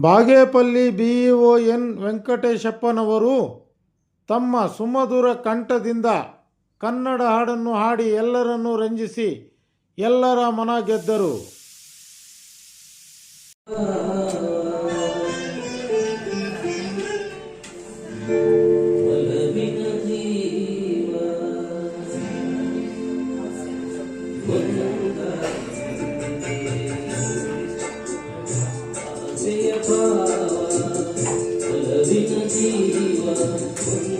Bagepalli BEO N ವೆಂಕಟೇಶಪ್ಪನವರು ತಮ್ಮ ಸುಮಧುರ ಕಂಠದಿಂದ ಕನ್ನಡ ಹಾಡನ್ನು ಹಾಡಿ ಎಲ್ಲರನ್ನೂ ರಂಜಿಸಿ ಎಲ್ಲರ ಮನ ಗೆದ್ದರು. Thank ಜೀವ. See you.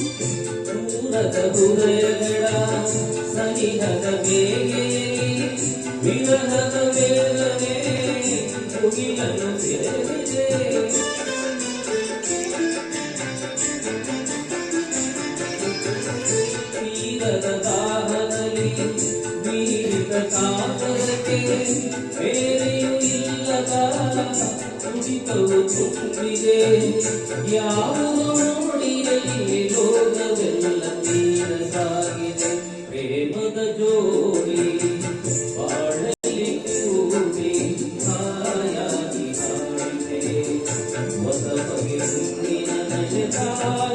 ದೂರದ ಹೃದಯಗಳ ಸನಿಹದ ಬೇಗೆಯಲ್ಲಿ ವಿರಹದ ವೇದನೆ ಮುಗಿಲನ್ನು ಸೇರಿದೆ ತೀರದ ದಾಹದಲ್ಲಿ ಬೀರಿದ ಕಾತರಕ್ಕೆ ಬೇರೆಯೂ ಇಲ್ಲದ ಕುಡಿತವು ತುಂಬಿದೆ ಯಾವುದೋ ನೋಡಿಯಲ್ಲಿ ಲೋಕವೆಲ್ಲ ತೀರ ಸಾಗಿದೆ ಪ್ರೇಮದ ಜೋಡಿ ಬಾಳಲಿ ಕೂಡಿ ಹಾಯಾಗಿ ಹಾಡಿದೆ ಹೊಸ ಬಗೆ ಸುಂದಿನ ನಶಕಾಲೇರಿ